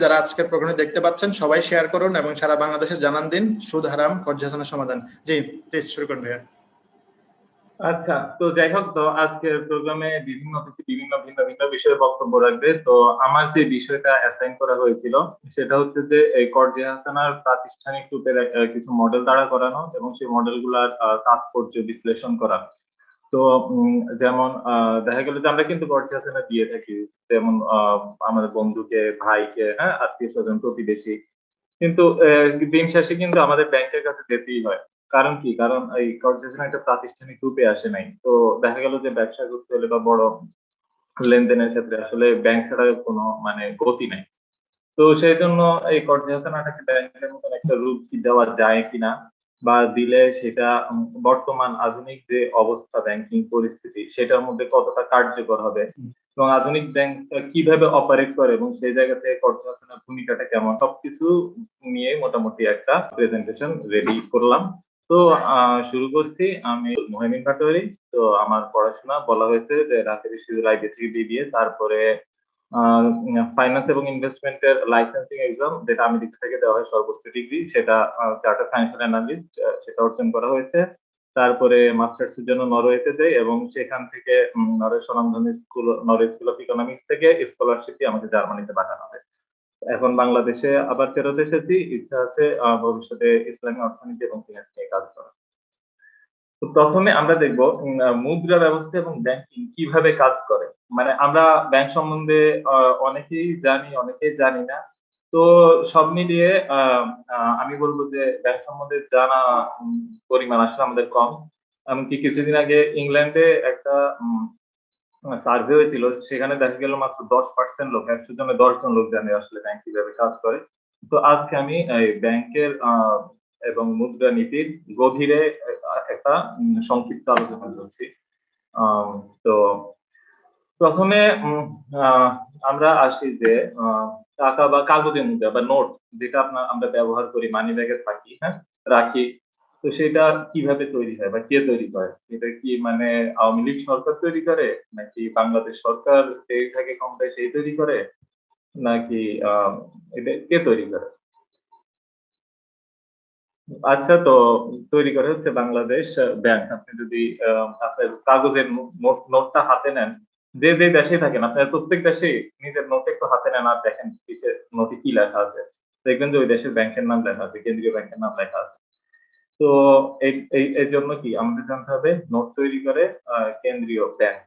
যারা আজকের প্রোগ্রামে দেখতে পাচ্ছেন, সবাই শেয়ার করুন এবং সারা বাংলাদেশে জানান দিন সুদ হারাম কর্জাসানের সমাধান। জি প্লিজ শুরু করুন ভাইয়া। আচ্ছা তো যাই হোক, তো আজকের প্রোগ্রামে বিভিন্ন অতিথি বিভিন্ন ভিন্ন ভিন্ন বিষয়ে বক্তব্য রাখবে। তো আমার যে বিষয়টা অ্যাসাইন করা হয়েছিল, সেটা হচ্ছে যে এই কর্জে হাসানার প্রাতিষ্ঠানিক রূপের কিছু মডেল দ্বারা করানো এবং সেই মডেলগুলার তাৎপর্য বিশ্লেষণ করা। তো যেমন দেখা গেল যে আমরা কিন্তু কর্জে হাসানা দিয়ে থাকি। যেমন আমাদের বন্ধুকে, ভাইকে হ্যাঁ আত্মীয় স্বজন, প্রতিবেশী। কিন্তু দিন শেষে কিন্তু আমাদের ব্যাংকের কাছে যেতেই হয়। কারণ কি? কারণ এই কর্পোরেশন একটা প্রাতিষ্ঠানিক রূপে আসে নাই। তো দেখা গেল যে ব্যবসা করতে হলে বা বড় লেনদেনের ক্ষেত্রে আসলে ব্যাংক ছাড়া কোনো মানে গতি নাই। তো সেই জন্য এই কর্পোরেশনটাকে ব্যাংকের মতন একটা রূপ কি দেওয়া যায় কিনা? বা দিলে সেটা বর্তমান আধুনিক যে অবস্থা ব্যাংকিং পরিস্থিতি সেটার মধ্যে কতটা কার্যকর হবে? এবং আধুনিক ব্যাংক কীভাবে অপারেট করে এবং সেই জায়গা থেকে কর্পোরেশনের ভূমিকাটা কেমন? সবকিছু নিয়ে মোটামুটি একটা প্রেজেন্টেশন রেডি করলাম। তো শুরু করছি আমি মহিমিন পাটোয়ারি তো আমার পড়াশোনা বলা হয়েছে যে ঢাকা বিশ্ববিদ্যালয় বিবিএ তারপরে ফাইন্যান্স এবং ইনভেস্টমেন্টের লাইসেন্সিং এক্সাম যেটা আমেরিকা থেকে দেওয়া হয় সর্বোচ্চ ডিগ্রি সেটা চার্টার ফাইন্যান্সিয়াল অ্যানালিস্ট সেটা অর্জন করা হয়েছে। তারপরে মাস্টার্স এর জন্য নরওয়েতে যাই এবং সেখান থেকে নরওয়ে স্বনামধন্য school Norway school of economics থেকে স্কলারশিপ দিয়ে আমাকে জার্মানিতে পাঠানো হয়। এখন বাংলাদেশে আবার ফেরত এসেছি। ইচ্ছা আছে ভবিষ্যতে ইসলামী অর্থনীতি এবং ফিনান্স নিয়ে কাজ করা তো প্রথমে আমরা দেখব মুদ্রা ব্যবস্থা এবং ব্যাংকিং কীভাবে কাজ করে। মানে আমরা ব্যাংক সম্বন্ধে অনেকেই জানি অনেকেই জানি না। তো সব মিলিয়ে আমি বলব যে ব্যাংক সম্বন্ধে জানা পরিমাণ আসলে আমাদের কম। এমনকি কিছুদিন আগে ইংল্যান্ডে একটা সার্ভে হয়েছিল, সেখানে দেখা গেল মাত্র দশ পার্সেন্ট লোক একশো জনে দশ জন লোক জানে আসলে ব্যাংক কীভাবে কাজ করে। তো আজকে আমি ব্যাংকের এবং মুদ্রা নীতির গভীরে একটা সংক্ষিপ্ত আলোচনা করছি। তো প্রথমে আমরা আসি যে টাকা বা কাগজের মুদ্রা বা নোট যেটা আপনার আমরা ব্যবহার করি মানি ব্যাগে থাকি হ্যাঁ রাখি। তো সেটা কীভাবে তৈরি হয় বা কে তৈরি করে? এটা কি মানে আওয়ামী লীগ সরকার তৈরি করে? নাকি বাংলাদেশ সরকার যেই থাকে ক্ষমতায় সেই তৈরি করে? নাকি এটা কে তৈরি করে? আচ্ছা তো তৈরি করে হচ্ছে বাংলাদেশ ব্যাংক আপনি যদি আপনার কাগজের নোটটা হাতে নেন, যে যে দেশে থাকেন, আপনার প্রত্যেক দেশে নিজের নোট একটু হাতে নেন আর দেখেন নোটে কি লেখা আছে। দেখবেন যে ওই দেশের ব্যাংকের নাম লেখা আছে, কেন্দ্রীয় ব্যাংকের নাম লেখা আছে। তো এই জন্য কি আমাদের জানতে হবে, নোট তৈরি করে কেন্দ্রীয় ব্যাংক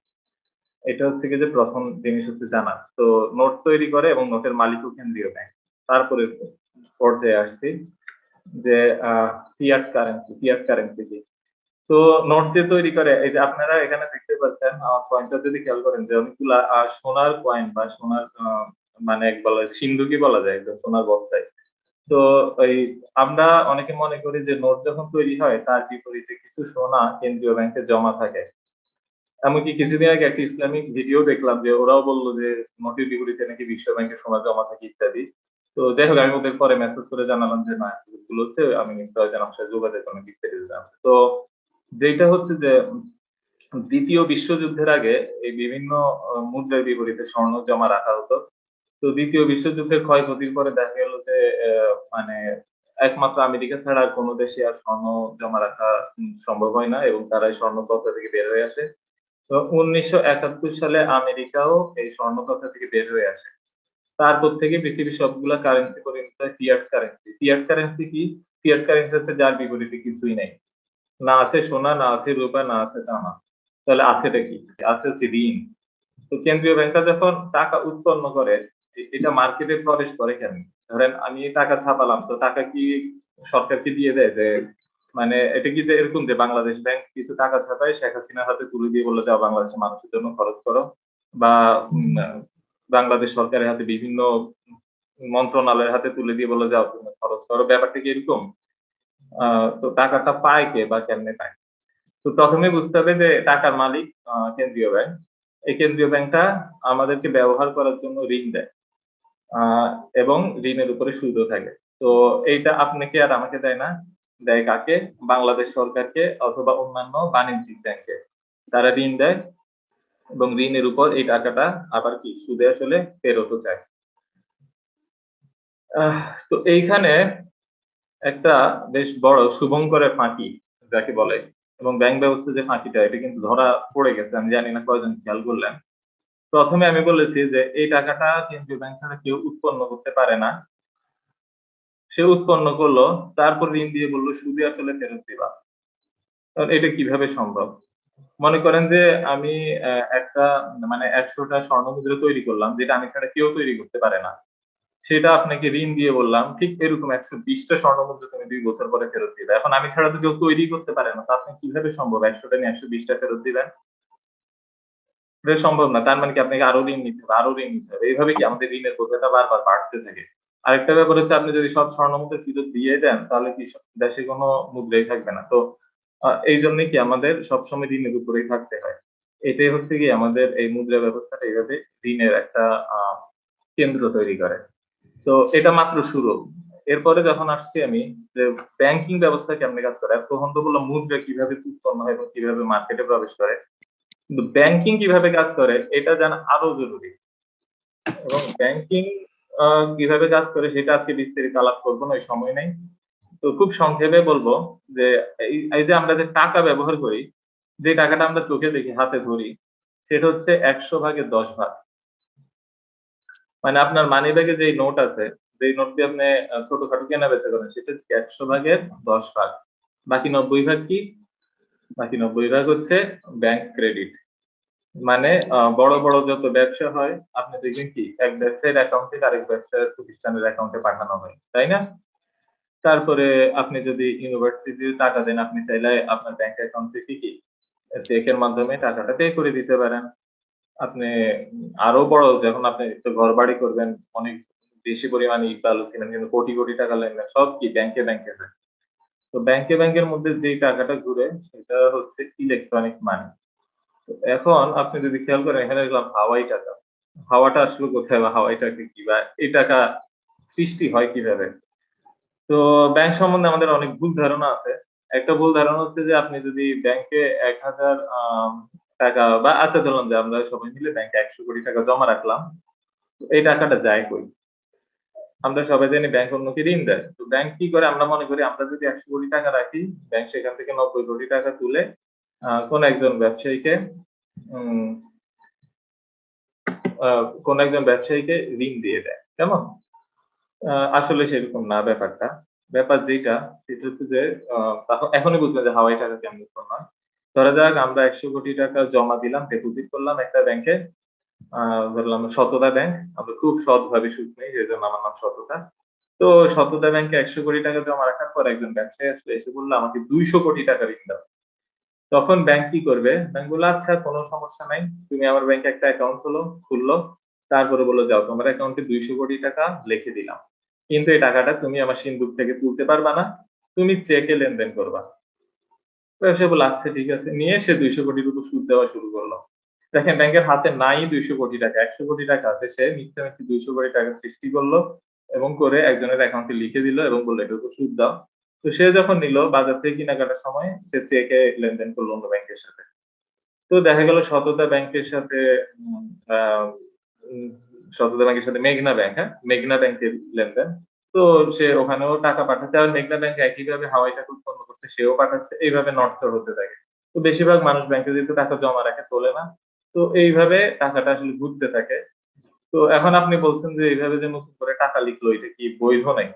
এটা হচ্ছে যে প্রথম জিনিস হচ্ছে জানা। তো নোট তৈরি করে এবং নোটের মালিকও কেন্দ্রীয় ব্যাংক তারপরে পর্যায়ে আসছি। যে ফিয়াট কারেন্সি ফিয়াট কারেন্সি কি। তো নোট যে তৈরি করে, এই যে আপনারা এখানে দেখতে পাচ্ছেন, আমার পয়েন্টটা যদি খেয়াল করেন যে অনেকগুলা সোনার কয়েন বা সোনার মানে এক বলা, সিন্ধুকি বলা যায় একদম সোনার বস্তায়। তো ওই আমরা অনেকে মনে করি যে নোট যখন তৈরি হয়, তার বিপরীতে কিছু সোনা কেন্দ্রীয় ব্যাংকে জমা থাকে। এমনকি কিছুদিন আগে একটা ইসলামিক ভিডিও দেখলাম যে, ওরাও বলল যে নোটের বিপরীতে নাকি বিশ্ব ব্যাংকে সোনা জমা থাকে ইত্যাদি। তো যাই হোক, আমি ওদের পরে মেসেজ করে জানালাম যে, না এগুলো হচ্ছে, আমি প্রয়োজন আমার সাথে যোগাযোগ কোনো বিস্তারিত জানতে। তো যেটা হচ্ছে যে, দ্বিতীয় বিশ্বযুদ্ধের আগে এই বিভিন্ন মুদ্রার বিপরীতে স্বর্ণ জমা রাখা হতো। তো দ্বিতীয় বিশ্বযুদ্ধের ক্ষয়ক্ষতির পরে দেখা গেল যে মানে একমাত্র আমেরিকা ছাড়া কোনো দেশে আর স্বর্ণ জমা রাখা সম্ভব হয় না এবং তারা স্বর্ণ তথ্য থেকে বের হয়ে আসে। তো উনিশশো একাত্তর সালে আমেরিকাও এই স্বর্ণ তথ্য থেকে বের হয়ে আসে। তারপর থেকে পৃথিবীর সবগুলা কারেন্সি পরিণত হয় ফিয়াট কারেন্সি ফিয়াট কারেন্সি কি? ফিয়াট কারেন্সি হচ্ছে যার বিপরীতে কিছুই নেই। না আছে সোনা, না আছে রূপা, না আছে তামা। তাহলে আছেটা কি? আছে হচ্ছে ঋণ। তো কেন্দ্রীয় ব্যাংকটা যখন টাকা উৎপন্ন করে এটা মার্কেটে প্রবেশ করে কেন? ধরেন আমি টাকা ছাপালাম, তো টাকা কি সরকারকে দিয়ে দেয় যে মানে এটা কি যে এরকম যে বাংলাদেশ ব্যাংক কিছু টাকা ছাপায়, শেখ হাসিনার হাতে তুলে দিয়ে বলে যাও বাংলাদেশের মানুষের জন্য খরচ করো। বা বাংলাদেশ সরকারের হাতে বিভিন্ন মন্ত্রণালয়ের হাতে তুলে দিয়ে বলে যাও তুমি খরচ করো। ব্যাপারটা কি এরকম? তো টাকাটা পায় কে বা কেমনে পায়? তো প্রথমে বুঝতে হবে যে টাকার মালিক কেন্দ্রীয় ব্যাংক। এই কেন্দ্রীয় ব্যাংকটা আমাদেরকে ব্যবহার করার জন্য ঋণ দেয় এবং ঋণের উপরে সুদও থাকে। তো এইটা আপনাকে আর আমাকে দেয় না। দেয় কাকে? বাংলাদেশ সরকারকে অথবা অন্যান্য বাণিজ্যিক ব্যাংকে। তারা ঋণ দেয় এবং ঋণের উপর এই টাকাটা আবার কি? সুদে আসলে ফেরতও চায়। তো এইখানে একটা বেশ বড় শুভঙ্করের ফাঁকি যাকে বলে এবং ব্যাংক ব্যবস্থা যে ফাঁকিটা, এটা কিন্তু ধরা পড়ে গেছে। আমি জানি না কয়জন খেয়াল করলেন। প্রথমে আমি বলেছি যে এই টাকাটা কেন্দ্রীয় ব্যাংক ছাড়া কেউ উৎপন্ন করতে পারে না। সে উৎপন্ন করল, তারপর ঋণ দিয়ে বলল, সুদে আসলে ফেরত দিবা। এটা কীভাবে সম্ভব? মনে করেন যে আমি আহ, একটা মানে একশোটা স্বর্ণ মুদ্রা তৈরি করলাম যেটা আমি ছাড়া কেউ তৈরি করতে পারে না। সেটা আপনাকে ঋণ দিয়ে বললাম ঠিক এরকম একশো বিশটা স্বর্ণ মুদ্রা তুমি দুই বছর পরে ফেরত দিবে এখন আমি ছাড়া তো কেউ তৈরি করতে পারে না তা আপনি কীভাবে সম্ভব? একশোটা নিয়ে একশো বিশটা ফেরত দিবেন? এটা সম্ভব না তার মানে কি আপনাকে আরও ঋণ নিতে হবে আরও ঋণ নিতে হবে। এইভাবে কি আমাদের ঋণের বোঝাটা বারবার বাড়তে থাকে? আরেকটা ব্যাপার হচ্ছে আপনি যদি সব স্বর্ণ মুদ্রা ফেরত দিয়ে দেন তাহলে কি দেশে কোনো মুদ্রাই থাকবে না? তো এই জন্য কি আমাদের সবসময় ঋণের উপরেই থাকতে হয়। এটাই হচ্ছে কি আমাদের এই মুদ্রা ব্যবস্থাটা এইভাবে ঋণের একটা কেন্দ্র তৈরি করে। তো এটা মাত্র শুরু। এরপরে যখন আসছি আমি যে ব্যাংকিং ব্যবস্থা কেমনে কাজ করে তখন তো বললাম মুদ্রা কীভাবে উৎপন্ন হয় এবং কীভাবে মার্কেটে প্রবেশ করে, কিন্তু ব্যাংকিং কীভাবে কাজ করে, এটা জানা আরও জরুরি। এবং ব্যাংকিং কীভাবে কাজ করে, সেটা আজকে বিস্তারিত আলাপ করব না সময় নেই। তো খুব সংক্ষেপে বলব যে এই যে আমরা যে টাকা ব্যবহার করি, যে টাকাটা আমরা চোখে দেখি, হাতে ধরি, সেটা হচ্ছে একশো ভাগের দশ ভাগ। মানে আপনার মানি ব্যাগে যে নোট আছে যে নোট দিয়ে আপনি ছোটখাটো কেনা বেচা করেন, সেটা হচ্ছে একশো ভাগের দশ ভাগ। বাকি নব্বই ভাগ কি? বাকি নব্বই ভাগ হচ্ছে ব্যাংক ক্রেডিট মানে বড় বড় যত ব্যবসা হয়, আপনি দেখবেন কি, এক ব্যবসায়ীর অ্যাকাউন্ট থেকে আরেক ব্যবসায়ের প্রতিষ্ঠানের অ্যাকাউন্টে পাঠানো হয়, তাই না? তারপরে আপনি যদি ইউনিভার্সিটির টাকা দেন, আপনি চাইলে আপনার ব্যাংক অ্যাকাউন্ট থেকে কি চেকের মাধ্যমে টাকাটা পে করে দিতে পারেন। আপনি আরও বড়, যখন আপনি ঘর বাড়ি করবেন, অনেক বেশি পরিমাণে ইকবাল ছিলেন, কিন্তু কোটি কোটি টাকা লেনদেন, সব কি ব্যাংকে ব্যাংকে হয়। তো ব্যাংকে ব্যাংকের মধ্যে যে টাকাটা ঘুরে, সেটা হচ্ছে ইলেকট্রনিক মানি এখন আপনি যদি খেয়াল করেন, এখানে দেখলাম হাওয়াই টাকা। হাওয়াটা আসলে কোথায় বা হাওয়াই টাকা কি বা, এই টাকা সৃষ্টি হয় কীভাবে? তো ব্যাংক সম্বন্ধে আমাদের অনেক ভুল ধারণা আছে। একটা ভুল ধারণা হচ্ছে যে আপনি যদি ব্যাংকে এক হাজার টাকা বা আচ্ছা ধরলাম যে আমরা সবাই মিলে ব্যাংকে একশো কোটি টাকা জমা রাখলাম এই টাকাটা যায় কই? আমরা সবাই জানি ব্যাংক অন্যকে ঋণ দেয়। তো ব্যাংক কি করে? আমরা মনে করি আমরা যদি একশো কোটি টাকা রাখি ব্যাংক সেখান থেকে নব্বই কোটি টাকা তুলে কোন একজন ব্যবসায়ীকে কোন একজন ব্যবসায়ীকে ঋণ দিয়ে দেয়। কেমন? আসলে সেরকম না ব্যাপারটা। ব্যাপার যেটা, সেটা হচ্ছে যে এখনই বুঝবেন যে হাওয়াই টাকা কেমন হয় ধরা যাক আমরা একশো কোটি টাকা জমা দিলাম ডিপোজিট করলাম একটা ব্যাংকে ধরলাম সততা ব্যাংক আমরা খুব সৎভাবে সুদ নেই জন্য আমার নাম সততা। তো সততা ব্যাংকে একশো কোটি টাকা জমা রাখার পর একজন ব্যবসায়ী আসলে, এসে বলল, আমাকে দুইশো কোটি টাকা ঋণ দাও। তখন ব্যাংক কি করবে? ব্যাংক বলল আচ্ছা কোনো সমস্যা নাই। তুমি আমার ব্যাংকে একটা অ্যাকাউন্ট হলো খুললো। তারপরে বলল, যাও, তোমার অ্যাকাউন্টে দুইশো কোটি টাকা লিখে দিলাম। কিন্তু এই টাকাটা তুমি আমার সিন্ধুক থেকে তুলতে পারবা না। তুমি চেকে লেনদেন করবা। ব্যবসায়ী বলল আচ্ছা ঠিক আছে। নিয়ে সে দুইশো কোটির উপর সুদ দেওয়া শুরু করল। দেখেন, ব্যাংকের হাতে নাই দুইশো কোটি টাকা, একশো কোটি টাকা আছে। সে মিথ্যা মিথ্যে দুইশো কোটি টাকা সৃষ্টি করল এবং করে একজনের অ্যাকাউন্টে লিখে দিল এবং বলল, এটার উপর সুদ দাও। তো সে যখন নিল, বাজার থেকে কেনাকাটার সময় সে চেকে লেনদেন করল অন্য ব্যাংকের সাথে। তো দেখা গেল, সততা ব্যাংকের সাথে সততা ব্যাংকের সাথে মেঘনা ব্যাংক হ্যাঁ? মেঘনা ব্যাংকের লেনদেন। তো সে ওখানেও টাকা পাঠাচ্ছে আর মেঘনা ব্যাংক একইভাবে হাওয়াই টাকা উৎপন্ন করছে, সেও পাঠাচ্ছে। এইভাবে নড়চড় হতে থাকে। তো বেশিরভাগ মানুষ ব্যাংকে যেহেতু টাকা জমা রাখে তোলে না। তো এইভাবে টাকাটা আসলে ঘুরতে থাকে। তো এখন আপনি বলছেন যে এইভাবে যে নতুন করে টাকা লিখলো, এটা কি বৈধ নাকি?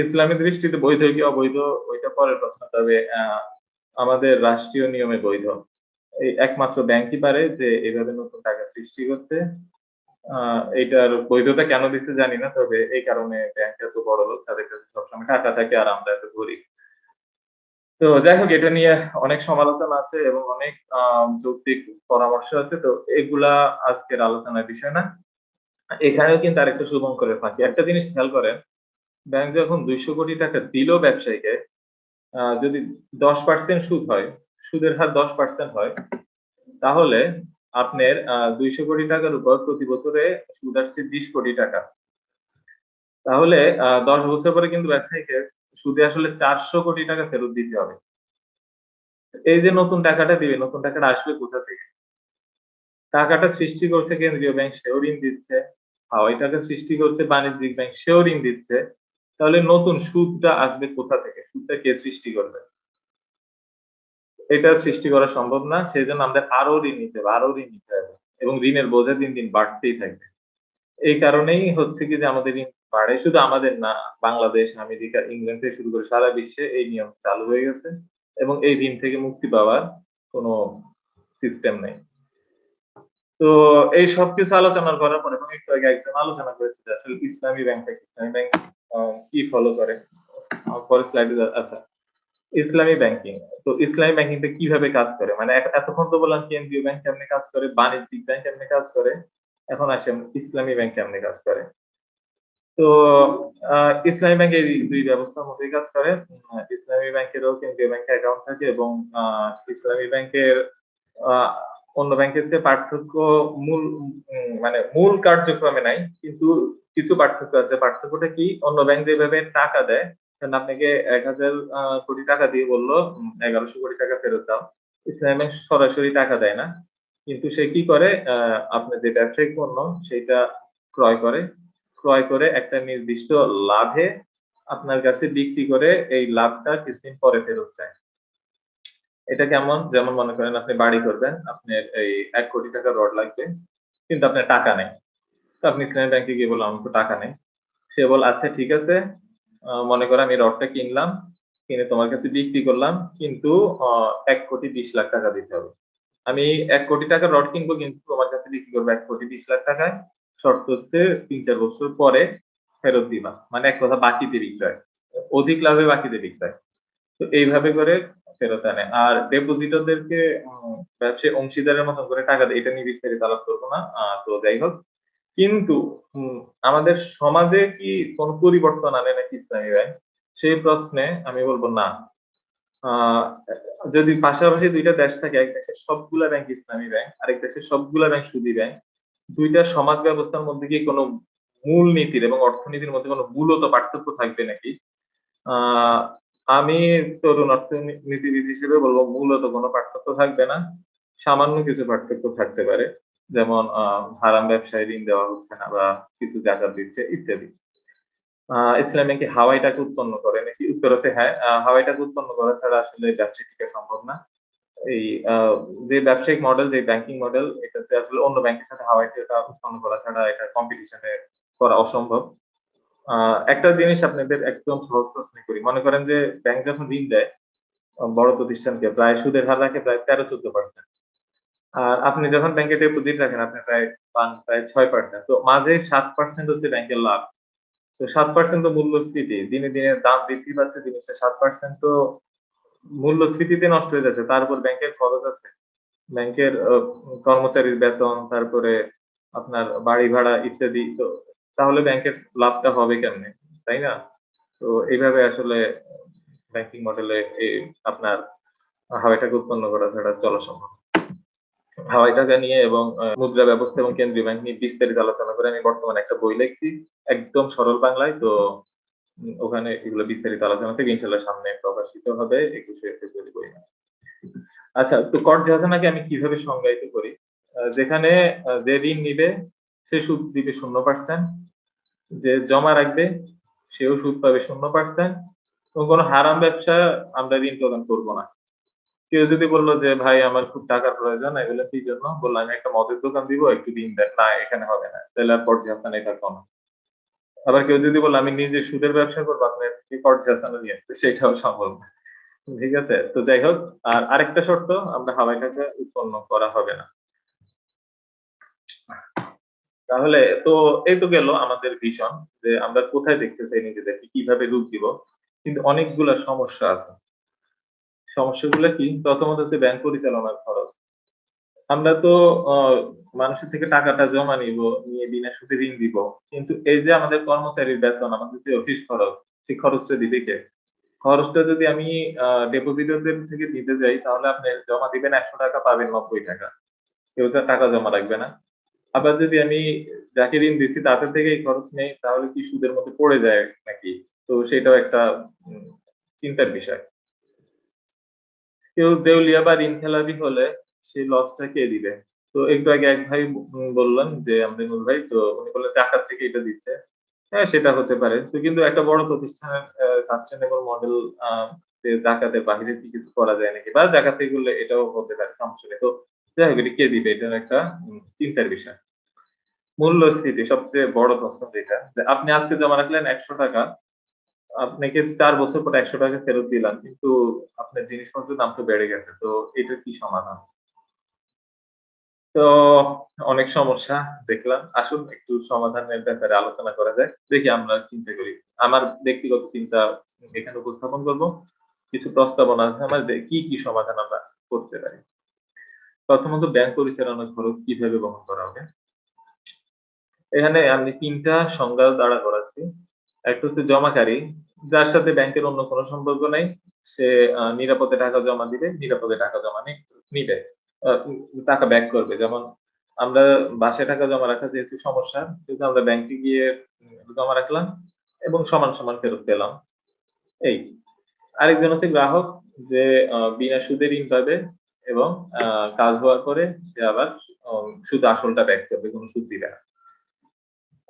ইসলামী দৃষ্টিতে বৈধ কি অবৈধ? ওইটা পরের প্রশ্ন। তবে আমাদের রাষ্ট্রীয় নিয়মে বৈধ। এই একমাত্র ব্যাংকই পারে যে এইভাবে নতুন টাকা সৃষ্টি করতে। আহ, এইটার বৈধতা কেন দিচ্ছে জানি না তবে এই কারণে ব্যাংক এত বড় লোক তাদের কাছে সবসময় টাকা থাকে আর আমরা এত গরিব। তো যাই হোক এটা নিয়ে অনেক সমালোচনা আছে এবং অনেক যৌক্তিক পরামর্শ আছে তো এগুলা আজকের আলোচনার বিষয় না। এখানেও কিন্তু আরেকটা শুভঙ্করের ফাঁকি। একটা জিনিস খেয়াল করেন ব্যাংক যখন দুইশো কোটি টাকা দিল ব্যবসায়ীকে যদি দশ পার্সেন্ট সুদ হয় সুদের হার দশ পার্সেন্ট হয় তাহলে আপনার দুইশো কোটি টাকার উপর প্রতি বছরে সুদ আসছে বিশ কোটি টাকা। তাহলে দশ বছর পরে কিন্তু ব্যবসায়ীকে সুদে আসলে চারশো কোটি টাকা ফেরত দিতে হবে। এই যে নতুন টাকাটা দিবে, নতুন টাকাটা আসবে কোথা থেকে? টাকাটা সৃষ্টি করছে কেন্দ্রীয় ব্যাংক, সেও ঋণ দিচ্ছে। হাওয়াই টাকা সৃষ্টি করছে বাণিজ্যিক ব্যাংক, সেও ঋণ দিচ্ছে। তাহলে নতুন সুদটা আসবে কোথা থেকে? সুদটা কে সৃষ্টি করবে? এটা সৃষ্টি করা সম্ভব না সেই জন্য আমাদের আরও ঋণ নিতে হবে আরও ঋণ নিতে হবে। এবং ঋণের বোঝা দিন দিন বাড়তেই থাকবে। এই কারণেই হচ্ছে কি যে আমাদের ঋণ বাড়ে, শুধু আমাদের না, বাংলাদেশ, আমেরিকা, ইংল্যান্ড থেকে শুরু করে সারা বিশ্বে এই নিয়ম চালু হয়ে গেছে এবং এই ঋণ থেকে মুক্তি পাওয়ার কোনো সিস্টেম নেই। তো এই সব কিছু আলোচনা করার পরে এবং একটু আগে একজন আলোচনা করেছে যে আসলে ইসলামী ব্যাংক ইসলামী ব্যাংক কি ফলো করে? পরে স্লাইডে আচ্ছা। ইসলামী ব্যাংকিং তো ইসলামী ব্যাংকিংটা কীভাবে কাজ করে? মানে এতক্ষণ তো বললাম কেন্দ্রীয় ব্যাংক কেমনে কাজ করে, বাণিজ্যিক ব্যাংক কেমনে কাজ করে, এখন আসেন ইসলামী ব্যাংক কেমনে কাজ করে। তো ইসলামী ব্যাংক এই দুই ব্যবস্থার মধ্যে কাজ করে। ইসলামী ব্যাংকেরও কেন্দ্রীয় ব্যাংকে অ্যাকাউন্ট থাকে এবং ইসলামী ব্যাংকের অন্য ব্যাংকের চেয়ে পার্থক্য মূল মানে মূল কার্যক্রমে নাই, কিন্তু কিছু পার্থক্য আছে। পার্থক্যটা কি? অন্য ব্যাংক যেভাবে টাকা দেয় আপনাকে এক হাজার কোটি টাকা দিয়ে বলল এগারোশো কোটি টাকা ফেরত দাও। ইসলামী সরাসরি টাকা দেয় না। কিন্তু সে কি করে? আপনার যে ব্যবসায়িক পণ্য সেটা ক্রয় করে। ক্রয় করে একটা নির্দিষ্ট লাভে আপনার কাছে বিক্রি করে এই লাভটা কিছুদিন পরে ফেরত চায়। এটা কেমন? যেমন মনে করেন আপনি বাড়ি করবেন, আপনার এই এক কোটি টাকা রড লাগবে, কিন্তু আপনার টাকা নেই। তো আপনি ইসলামী ব্যাংকে গিয়ে বললাম আমার তো টাকা নেই। সে বল আচ্ছা ঠিক আছে। মনে করো আমি রডটা কিনলাম, কিনে তোমার কাছে বিক্রি করলাম, কিন্তু এক কোটি বিশ লাখ টাকা দিতে হবে। আমি এক কোটি টাকার রড কিনবো, কিন্তু তোমার কাছে বিক্রি করব এক কোটি বিশ লাখ টাকায়। শর্ত হচ্ছে তিন চার বছর পরে ফেরত দিবা। মানে এক কথা বাকিতে বিক্রয়। অধিক লাভে বাকিতে বিক্রয়। তো এইভাবে করে ফেরত আনে। আর ডেপোজিটরদেরকে ব্যবসায়ী অংশীদারের মতন করে টাকা দেয় এটা নিয়ে বিস্তারিত আলাপ করব না। তো যাই হোক। কিন্তু আমাদের সমাজে কি কোন পরিবর্তন আনে নাকি ইসলামী ব্যাংক? সেই প্রশ্নে আমি বলব না। যদি পাশাপাশি দুইটা দেশ থাকে, এক দেশের সবগুলা ব্যাংক ইসলামী ব্যাংক, আরেক দেশের সবগুলা ব্যাংক সুদী ব্যাংক। দুইটা সমাজ ব্যবস্থার মধ্যে কি কোনো মূল নীতির এবং অর্থনীতির মধ্যে কোনো মূলত পার্থক্য থাকবে নাকি? আমি তরুণ অর্থনীতিবিদ হিসেবে বলব, মূলত কোনো পার্থক্য থাকবে না। সামান্য কিছু পার্থক্য থাকতে পারে। যেমন হারাম ব্যবসায় ঋণ দেওয়া হচ্ছে না বা কিছু জাকাত দিচ্ছে ইত্যাদি। ইসলাম ব্যাংকে হাওয়াই টাকা উৎপন্ন করে নাকি? উত্তর হচ্ছে হ্যাঁ হাওয়াই টাকা উৎপন্ন করা ছাড়া আসলে ব্যবসা টিকা সম্ভব না। এই যে ব্যবসায়িক মডেল, যে ব্যাংকিং মডেল এটাতে আসলে অন্য ব্যাংকের সাথে হাওয়াই টাকা উৎপন্ন করা ছাড়া এটা কম্পিটিশনে করা অসম্ভব। একটা জিনিস আপনাদের একদম সহজ প্রশ্ন করি। মনে করেন যে ব্যাংক যখন ঋণ দেয়, বড় প্রতিষ্ঠানকে, প্রায় সুদের হার রাখে প্রায় তেরো চোদ্দ পার্সেন্ট আর আপনি যখন ব্যাংকে ডিপোজিট রাখেন, আপনি প্রায় পান, প্রায় ছয় পার্সেন্ট তো মাঝে সাত পার্সেন্ট হচ্ছে ব্যাংকের লাভ। তো সাত পার্সেন্ট তো মূল্যস্ফীতি। দিনে দিনে দাম বৃদ্ধি পাচ্ছে জিনিসটা সাত পার্সেন্ট তো মূল্যস্ফীতিতে নষ্ট হয়ে যাচ্ছে। তারপর ব্যাংকের খরচ আছে। ব্যাংকের কর্মচারীর বেতন, তারপরে আপনার বাড়ি ভাড়া ইত্যাদি। তো তাহলে ব্যাংকের লাভটা হবে কেমনে? তাই না? তো এইভাবে আসলে ব্যাংকিং মডেলে আপনার হাওয়াটাকে উৎপন্ন করা ছাড়া চলা সম্ভব। হাওয়াই টাকা নিয়ে এবং মুদ্রা ব্যবস্থা এবং কেন্দ্রীয় ব্যাংক নিয়ে বিস্তারিত আলোচনা করে আমি বর্তমানে একটা বই লিখছি। একদম সরল বাংলায়, তো ওখানে এগুলো বিস্তারিত আলোচনা থেকে ইনশাল্লাহ সামনে প্রকাশিত হবে, একুশে ফেব্রুয়ারি বই আচ্ছা তো কর জাহাজানাকে আমি কীভাবে সংজ্ঞায়িত করি? যেখানে যে ঋণ নিবে, সে সুদ দিবে শূন্য পার্সেন্ট যে জমা রাখবে, সেও সুদ পাবে শূন্য পার্সেন্ট এবং কোনো হারাম ব্যবসা আমরা ঋণ প্রদান করব না। কেউ যদি বলল যে, ভাই, আমার খুব টাকার প্রয়োজন, এগুলো কি জন্য? বললাম আমি একটা মদের দোকান দিব, একটু দিন দেন না, এখানে হবে না, তাহলে আর পর্যায়ে হাসান এটা কম আবার কেউ যদি বলল, আমি নিজে সুদের ব্যবসা করব আপনার পর্যায়ে হাসানো নিয়ে সেটাও সম্ভব ঠিক আছে? তো যাই হোক, আর আরেকটা শর্ত, আমরা হাওয়াই টাকা উৎপন্ন করা হবে না। তাহলে তো এই তো গেল আমাদের ভিশন যে আমরা কোথায় দেখতে চাই নিজেদেরকে, কীভাবে রূপ দিব? কিন্তু অনেকগুলা সমস্যা আছে। সমস্যাগুলো কি? প্রথমত হচ্ছে ব্যাংক পরিচালনার খরচ। আমরা তো মানুষের থেকে টাকাটা জমা নিব, নিয়ে বিনা সুদে ঋণ দিব। কিন্তু এই যে আমাদের কর্মচারীর বেতন, আমাদের যে অফিস খরচ, সেই খরচটা দিবে কে? খরচটা যদি আমি ডেপোজিটরদের থেকে দিতে যাই, তাহলে আপনি জমা দিবেন একশো টাকা, পাবেন নব্বই টাকা। কেউ তো টাকা জমা রাখবে না। আবার যদি আমি যাকে ঋণ দিচ্ছি তাদের থেকে এই খরচ নেই, তাহলে কি সুদের মধ্যে পড়ে যায় নাকি? তো সেটাও একটা চিন্তার বিষয়। কেউ দেউলিয়া বা ঋণ খেলাপি হলে সেই লসটা কে দিবে? তো একটু আগে এক ভাই উম বললেন যে, আমরিনুল ভাই, তো উনি বললেন টাকার থেকে এটা দিচ্ছে। হ্যাঁ সেটা হতে পারে। তো কিন্তু একটা বড় প্রতিষ্ঠানের সাস্টেনেবল মডেল যে জাকাতের বাহিরে কি কিছু করা যায় নাকি? বা জাকাতে গুলো এটাও হতে পারে সমস্যা তো যাই হোক, এটা কে দিবে? এটার একটা চিন্তার বিষয়। মূল্যস্ফীতি সবচেয়ে বড় প্রশ্ন যেটা। আপনি আজকে জমা রাখলেন একশো টাকা আপনাকে চার বছর পর একশো টাকা ফেরত দিলাম, কিন্তু আপনার জিনিসপত্রের দাম তো বেড়ে গেছে, তো এটা কি সমাধান? তো অনেক সমস্যা, দেখলাম। আসুন, একটু সমাধানের ব্যাপারে আলোচনা করা যায় দেখি আমরা চিন্তা করি। আমার ব্যক্তিগত চিন্তা এখানে উপস্থাপন করব। কিছু প্রস্তাবনা আছে আমার কি কি সমাধান আমরা করতে পারি। প্রথমত ব্যাংক পরিচালনার খরচ কীভাবে বহন করা হবে? এখানে আমি তিনটা সংজ্ঞা দ্বারা করাচ্ছি। একটা হচ্ছে জমাকারী, যার সাথে ব্যাংকের অন্য কোনো সম্পর্ক নাই। সে নিরাপদে টাকা জমা দিবে, নিরাপদে টাকা জমা নিবে। টাকা ব্যাক করবে। যেমন আমরা বাসায় টাকা জমা রাখা যেহেতু সমস্যা, সেহেতু আমরা ব্যাংকে গিয়ে জমা রাখলাম এবং সমান সমান ফেরত পেলাম। এই। আরেকজন হচ্ছে গ্রাহক যে বিনা সুদে ঋণ পাবে এবং কাজ হওয়ার পরে সে আবার সুদ আসলটা ব্যাক করবে, কোনো সুদ দিবে না।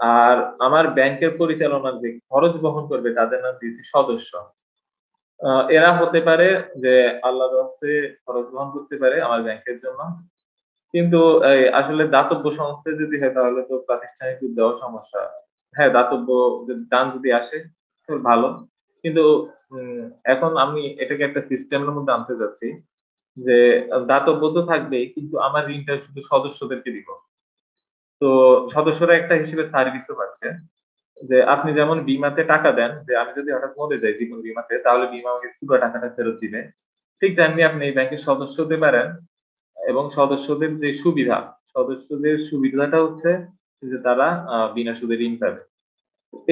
আর আমার ব্যাংকের পরিচালনার যে খরচ বহন করবে, তাদের নাম দিয়েছি সদস্য। এরা হতে পারে যে আল্লাহর হস্তে খরচ বহন করতে পারে আমার ব্যাংকের জন্য। কিন্তু আসলে দাতব্য সংস্থায় যদি হয়, তাহলে তো প্রাতিষ্ঠানিক দেওয়া সমস্যা। হ্যাঁ দাতব্য দান যদি আসে ভালো। কিন্তু এখন আমি এটাকে একটা সিস্টেমের মধ্যে আনতে যাচ্ছি যে দাতব্য তো থাকবেই, কিন্তু আমার ঋণটা শুধু সদস্যদেরকে দিব। তো সদস্যরা একটা হিসেবে সার্ভিসও পাচ্ছে। যে আপনি যেমন বিমাতে টাকা দেন, যে আমি যদি হঠাৎ মরে যাই জীবন বিমাতে, তাহলে বিমা আমাকে পুরো টাকাটা ফেরত দিবে? ঠিক তেমনি আপনি এই ব্যাংকের সদস্য হতে পারেন এবং সদস্যদের যে সুবিধা, সদস্যদের সুবিধাটা হচ্ছে যে তারা বিনা সুদে ঋণ পাবে।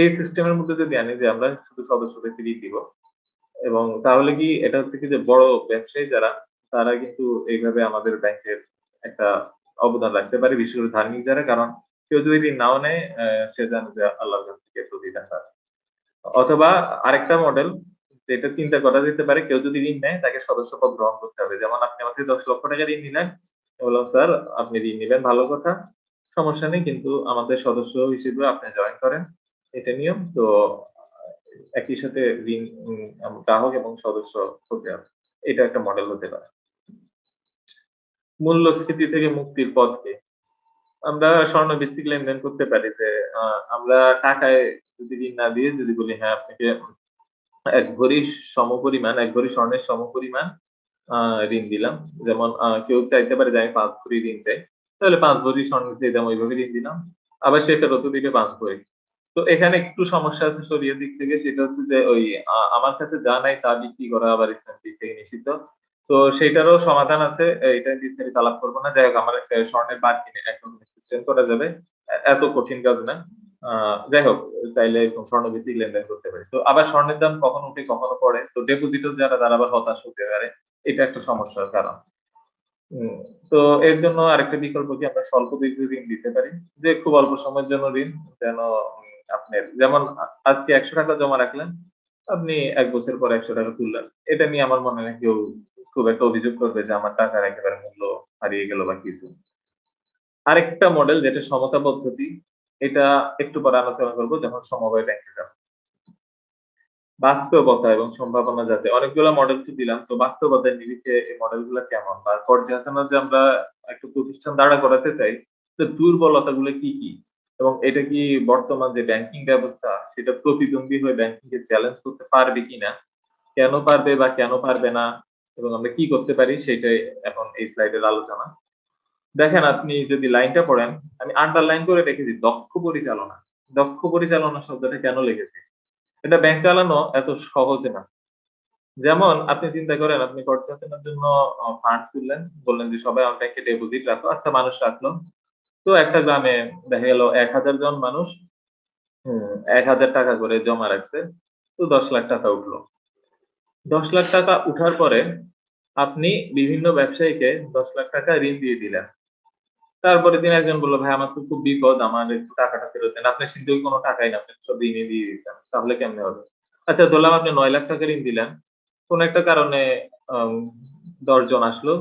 এই সিস্টেমের মধ্যে যদি আনি যে আমরা শুধু সদস্যদের ঋণ দিব, এবং তাহলে কি এটা হচ্ছে কি যে বড় ব্যবসায়ী যারা, তারা কিন্তু এইভাবে আমাদের ব্যাংকের একটা অবদান রাখতে পারে, বিশেষ করে ধার্মিক যারা, কারণ কেউ যদি ঋণ নাও নেয় সে জানে যে আল্লাহর কাছ থেকে প্রতিদান অথবা আরেকটা মডেল যেটা চিন্তা করা যেতে পারে, কেউ যদি ঋণ নেয়, তাকে সদস্যপদ গ্রহণ করতে হবে। যেমন আপনি আমাকে দশ লক্ষ টাকা ঋণ নিলেন বললাম, স্যার, আপনি ঋণ নিবেন, ভালো কথা। সমস্যা নেই, কিন্তু আমাদের সদস্য হিসেবে আপনি জয়েন করেন। এটা নিয়ম, তো একই সাথে ঋণ গ্রাহক এবং সদস্য হতে হবে। এটা একটা মডেল হতে পারে। মূল্যস্ফীতি থেকে মুক্তির পথ। কি আমরা স্বর্ণ ভিত্তিক লেনদেন করতে পারি যে আমরা টাকায় যদি ঋণ না দিয়ে যদি বলি হ্যাঁ আপনাকে এক ভরি সমপরিমাণ, এক ভরি স্বর্ণের সমপরিমাণ ঋণ দিলাম। যেমন কেউ চাইতে পারে যে আমি পাঁচ ভরি ঋণ চাই, তাহলে পাঁচ ভরি স্বর্ণ দিয়ে দাম ওইভাবে ঋণ দিলাম। আবার সেটা ফেরত দিবে পাঁচ ভরি। তো এখানে একটু সমস্যা আছে শরীয়র দিক থেকে, সেটা হচ্ছে যে ওই আমার কাছে যা নাই তা বিক্রি করা আবার ইসলাম দিক থেকে নিষিদ্ধ। তো সেটারও সমাধান আছে। এটা বিস্তারিত আলাপ করব না। যাই হোক, আমার স্বর্ণের বার কিনে একদম সিস্টেম করা যাবে। এত কঠিন কাজ না। যাই হোক, চাইলে এরকম স্বর্ণভিত্তিক লেনদেন করতে পারি। তো আবার স্বর্ণের দাম কখনো উঠে, কখনো পড়ে? তো ডেপোজিটও যারা, তারা আবার হতাশ হতে পারে। এটা একটা সমস্যার কারণ। তো এর জন্য আরেকটা বিকল্প কি? আমরা স্বল্প দীর্ঘ ঋণ দিতে পারি। যে খুব অল্প সময়ের জন্য ঋণ, যেন আপনার, যেমন আজকে একশো টাকা জমা রাখলেন, আপনি এক বছর পর একশো টাকা তুললেন। এটা নিয়ে আমার মনে হয় কেউ খুব একটা অভিযোগ করবে যে আমার টাকার একেবারে মূল্য হারিয়ে গেল বা কিছু। আরেকটা মডেল যেটা সমতা পদ্ধতি, এটা একটু পরে আলোচনা করব যখন সমবায় ব্যাংকে যাব বাস্তবতা এবং সম্ভাবনা যাতে অনেকগুলো মডেল তো দিলাম, তো বাস্তবতার নিরিখে এই মডেলগুলো কেমন? বা পর্যালোচনা যে আমরা একটা প্রতিষ্ঠান দাঁড়া করাতে চাই, তো দুর্বলতা গুলো কি কি? এবং এটা কি বর্তমান যে ব্যাংকিং ব্যবস্থা, সেটা প্রতিদ্বন্দ্বী হয়ে ব্যাংকিং কে চ্যালেঞ্জ করতে পারবে কিনা? কেন পারবে বা কেন পারবে না? এবং আমরা কি করতে পারি সেটাই এখন এই স্লাইডের আলোচনা। দেখেন, আপনি যদি লাইনটা পড়েন, আমি আন্ডারলাইন করে রেখেছি, দক্ষ পরিচালনা। দক্ষ পরিচালনা শব্দটা কেন লেগেছে এটা ব্যাংক চালানো এত সহজ না। যেমন, আপনি চিন্তা করেন, আপনি কর্পোরেশনের জন্য ফান্ড তুললেন বললেন যে সবাই আমার ব্যাংকে ডিপোজিট রাখো আচ্ছা মানুষ রাখল। তো একটা গ্রামে দেখা গেল এক হাজার জন মানুষ এক হাজার টাকা করে জমা রাখছে, তো দশ লাখ টাকা উঠল। দশ লাখ টাকা উঠার পরে আপনি বিভিন্ন ব্যবসায়ীকে দশ লাখ টাকা ঋণ দিয়ে দিলেন। তারপরে তিনি একজন বলল, ভাই, আমার তো খুব বিপদ, আমার একটু টাকাটা ফেরত দেন। আপনার সিদ্ধ কোনো টাকাই না আপনি সব ঋণে দিয়ে দিয়েছেন, তাহলে কেমনে হবে? আচ্ছা ধরলাম আপনি নয় লাখ টাকা ঋণ দিলেন। কোন একটা কারণে দশ জন আসলো,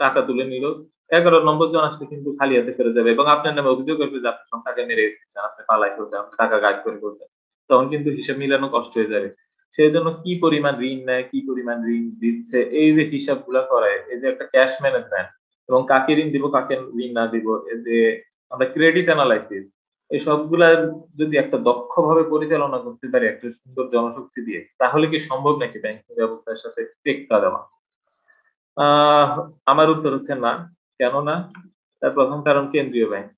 টাকা তুলে নিল। এগারো নম্বর জন আসলে কিন্তু খালি হাতে ফেরত যাবে এবং আপনার নামে অভিযোগ করবে যে আপনি সব টাকা মেরে দিচ্ছেন আপনি পালাই আপনি টাকা গাইড করে ফেলছেন তখন কিন্তু হিসাব মিলানো কষ্ট হয়ে যাবে। সেই জন্য কি পরিমাণ ঋণ নেয়, কি পরিমাণ ঋণ দিচ্ছে, এই যে হিসাবগুলা করে এই যে একটা ক্যাশ ম্যানেজমেন্ট এবং কাকে ঋণ দিব, কাকে ঋণ না দিব, এই যে আমরা ক্রেডিট অ্যানালাইসিস এই সবগুলা যদি একটা দক্ষভাবে পরিচালনা করতে পারি, একটা সুন্দর জনশক্তি দিয়ে, তাহলে কি সম্ভব নাকি ব্যাংকিং ব্যবস্থার সাথে টেক্কা দেওয়া? আমার উত্তর হচ্ছে না। কেন না তার প্রথম কারণ কেন্দ্রীয় ব্যাংক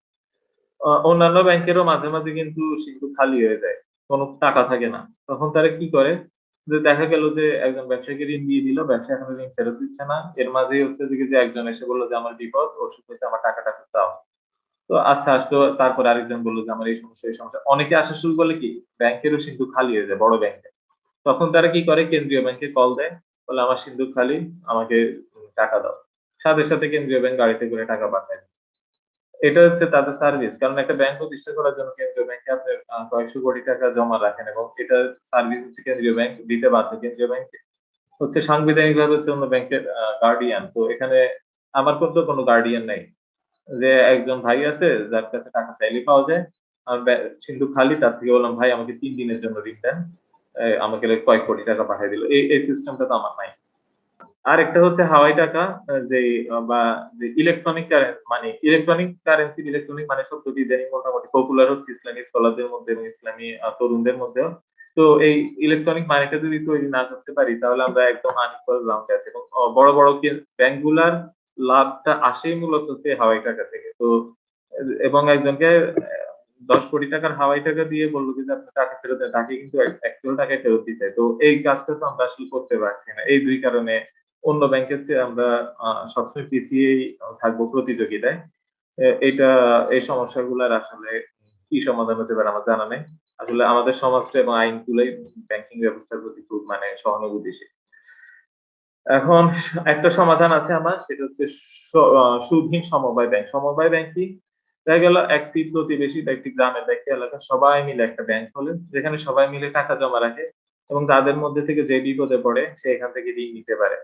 অন্যান্য ব্যাংকেরও মাঝে মাঝে কিন্তু সিন্ধু খালি হয়ে যায়। কোনো টাকা থাকে না। তখন তারা কি করে? যে দেখা গেল যে একজন ব্যবসায়ীকে ঋণ দিয়ে দিল ব্যবসা এখন ঋণ ফেরত দিচ্ছে না। এর মাঝেই হচ্ছে যে একজন এসে বলল যে, আমার বিপদ, ওষুধ হয়েছে, আমার টাকাটা দাও। তো আচ্ছা আসলো, তারপরে আরেকজন বলল যে, আমার এই সমস্যা এই সমস্যা। অনেকে আসা শুরু করলে কি? ব্যাংকেরও সিন্ধু খালি হয়ে যায়, বড় ব্যাংকে। তখন তারা কি করে? কেন্দ্রীয় ব্যাংকে কল দেয়, বলে, আমার সিন্ধু খালি, আমাকে টাকা দাও। সাথে সাথে কেন্দ্রীয় ব্যাংক গাড়িতে করে টাকা পাঠায়। এটা হচ্ছে তাদের সার্ভিস কারণ একটা ব্যাংক প্রতিষ্ঠা করার জন্য কেন্দ্রীয় ব্যাংকে আপনি কয়েকশো কোটি টাকা জমা রাখেন এবং এটা সার্ভিস হচ্ছে কেন্দ্রীয় ব্যাংক দিতে বাধ্য কেন্দ্রীয় ব্যাংক হচ্ছে সাংবিধানিক ভাবে হচ্ছে অন্য ব্যাংকের গার্ডিয়ান তো এখানে আমার কিন্তু কোনো গার্ডিয়ান নাই। যে একজন ভাই আছে, যার কাছে টাকা চাইলে পাওয়া যায় সিন্ধু খালি, তার থেকে বললাম, ভাই, আমাকে তিন দিনের জন্য ঋণ দেন। আমাকে কয়েক কোটি টাকা পাঠিয়ে দিল। এই সিস্টেমটা তো আমার নাই। আর একটা হচ্ছে হাওয়াই টাকা যে বা, যে ইলেকট্রনিক মানে ইলেকট্রনিক কারেন্সি ইলেকট্রনিক মানে শব্দটি ইদানিং মোটামুটি পপুলার হচ্ছে ইসলামী স্কলারদের মধ্যে এবং ইসলামী তরুণদের মধ্যেও। তো এই ইলেকট্রনিক মানিটা যদি তৈরি না করতে পারি, তাহলে আমরা একদম আনইকুয়াল গ্রাউন্ডে আছি এবং বড় বড় ব্যাংকগুলার লাভটা আসেই মূলত হচ্ছে হাওয়াই টাকা থেকে। তো, এবং একজনকে দশ কোটি টাকার হাওয়াই টাকা দিয়ে বলল যে আপনি টাকা ফেরত দেন। তাকে কিন্তু অ্যাকচুয়াল টাকা ফেরত দিতে তো এই কাজটা তো আমরা আসলে করতে পারছি না। এই দুই কারণে অন্য ব্যাংকের চেয়ে আমরা সবসময় পিছিয়েই থাকব প্রতিযোগিতায়। এটা, এই সমস্যাগুলোর আসলে কি সমাধান হতে পারে আমার জানা নেই। আসলে আমাদের সমাজটা এবং আইন আইনগুলোই ব্যাংকিং ব্যবস্থার প্রতি খুব মানে সহানুভূতিশীল। এখন একটা সমাধান আছে আমার, সেটা হচ্ছে সুদহীন সমবায় ব্যাংক। সমবায় ব্যাংক দেখা গেল একটি প্রতিবেশী বা একটি গ্রামের ব্যক্তি এলাকা সবাই মিলে একটা ব্যাংক হলে, যেখানে সবাই মিলে টাকা জমা রাখে এবং তাদের মধ্যে থেকে যে বিপদে পড়ে সে এখান থেকে ঋণ নিতে পারে।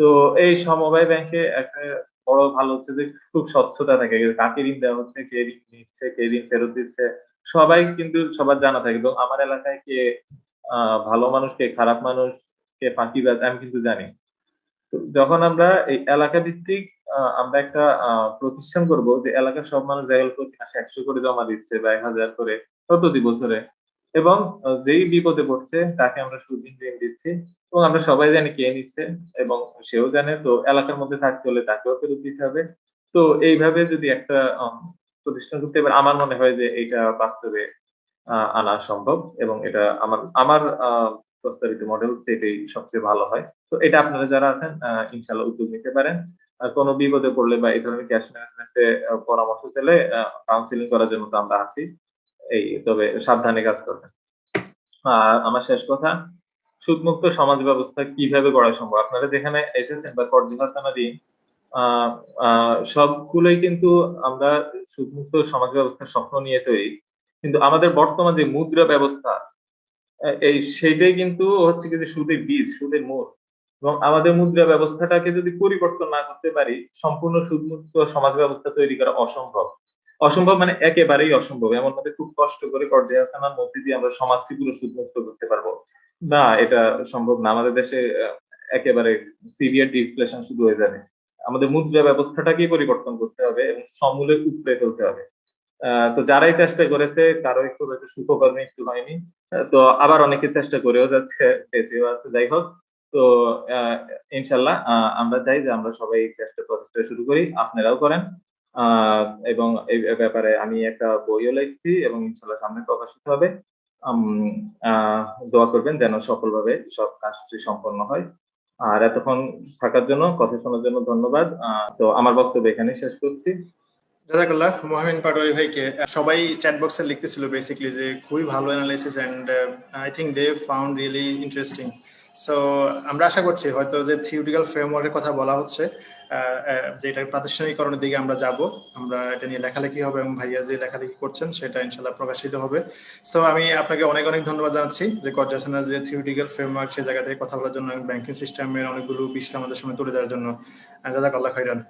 তো এই সমবায় ব্যাংকে একটা বড় ভালো হচ্ছে যে খুব স্বচ্ছতা থাকে। কাকে ঋণ দেওয়া হচ্ছে, কে ঋণ নিচ্ছে, কে ঋণ ফেরত দিচ্ছে, সবাই কিন্তু সবার জানা থাকে। এবং আমার এলাকায় কে ভালো মানুষ, কে খারাপ মানুষ, কে ফাঁকিবাজ আমি কিন্তু জানি। যখন আমরা এই এলাকা ভিত্তিক আমরা একটা প্রতিষ্ঠান করব যে এলাকার সব মানুষ একশো করে জমা দিচ্ছে বা এক হাজার করে প্রতি বছরে এবং যেই বিপদে পড়ছে, তাকে আমরা সুদিন ঋণ দিচ্ছি এবং আমরা সবাই জানি কে নিচ্ছে এবং সেও জানে। তো এলাকার মধ্যে থাকতে হলে তাকেও ফেরত দিতে হবে। তো এইভাবে যদি একটা প্রতিষ্ঠান করতে পারে, আমার মনে হয় যে এটা বাস্তবে আনা সম্ভব এবং এটা আমার আমার প্রস্তাবিত মডেল এটাই সবচেয়ে ভালো হয়। তো এটা আপনারা যারা আছেন ইনশাল্লাহ উদ্যোগ নিতে পারেন। কোনো বিপদে পড়লে বা এই ধরনের ক্যাশ ম্যানেজমেন্টে পরামর্শ চাইলে কাউন্সিলিং করার জন্য তো আমরা আছি। এই, তবে সাবধানে কাজ করবেন। আর আমার শেষ কথা, সুদমুক্ত সমাজ ব্যবস্থা কীভাবে করা সম্ভব? আপনারা যেখানে এসেছেন বা কর্মসংস্থান দিন সবগুলোই কিন্তু আমরা সুদমুক্ত সমাজ ব্যবস্থার স্বপ্ন নিয়ে তৈরি। কিন্তু আমাদের বর্তমান যে মুদ্রা ব্যবস্থা এই সেইটাই কিন্তু হচ্ছে কি যে সুদের বীজ, সুদের মূল এবং আমাদের মুদ্রা ব্যবস্থাটাকে যদি পরিবর্তন না করতে পারি, সম্পূর্ণ সুদমুক্ত সমাজ ব্যবস্থা তৈরি করা অসম্ভব। অসম্ভব মানে একেবারেই অসম্ভব। এমন মধ্যে খুব কষ্ট করে পর্যায়ে আসানোর মধ্যে দিয়ে আমরা সমাজকে পুরো সুদমুক্ত করতে পারব। না, এটা সম্ভব না। আমাদের দেশে একেবারে সিভিয়ার ডিফ্লেশন শুরু হয়ে যাবে। আমাদের মুদ্রা ব্যবস্থাটাকেই পরিবর্তন করতে হবে এবং সমূলে উপরে তুলতে হবে। তো যারাই চেষ্টা করেছে কারও একটু হয়তো সুখকর মৃত্যু হয়নি তো আবার অনেকে চেষ্টা করেও যাচ্ছে, বেঁচেও আছে। যাই হোক, তো ইনশাল্লাহ আমরা চাই যে আমরা সবাই এই চেষ্টা প্রচেষ্টা শুরু করি। আপনারাও করেন। এবং এই ব্যাপারে আমি একটা বইও লিখছি এবং ইনশাল্লাহ সামনে প্রকাশিত হবে। দোয়া করবেন যেন সফলভাবে সব কাজটি সম্পন্ন হয়। আর এতক্ষণ থাকার জন্য, কথা শোনার জন্য ধন্যবাদ। তো আমার বক্তব্য এখানে শেষ করছি। জাজাকাল্লাহ, মোহামিন পাটোয়ারি ভাইকে সবাই চ্যাট বক্সে লিখতেছিল বেসিক্যালি যে খুবই ভালো analysis and I think they found really interesting so আমরা আশা করছি হয়তো যে থিওরিটিক্যাল ফ্রেমওয়ার্কের কথা বলা হচ্ছে। যে এটা প্রাতিষ্ঠানিকরণের দিকে আমরা যাব, আমরা এটা নিয়ে লেখালেখি হবে এবং ভাইয়া যে লেখালেখি করছেন সেটা ইনশাল্লাহ প্রকাশিত হবে। সো আমি আপনাকে অনেক অনেক ধন্যবাদ জানাচ্ছি যে কর্জাসেনার যে থিওরিটিক্যাল ফ্রেমওয়ার্ক সেই জায়গা থেকে কথা বলার জন্য ব্যাংকিং সিস্টেমের অনেকগুলো বিষয় আমাদের সামনে তুলে দেওয়ার জন্য। জাজাক আল্লাহ খাইরান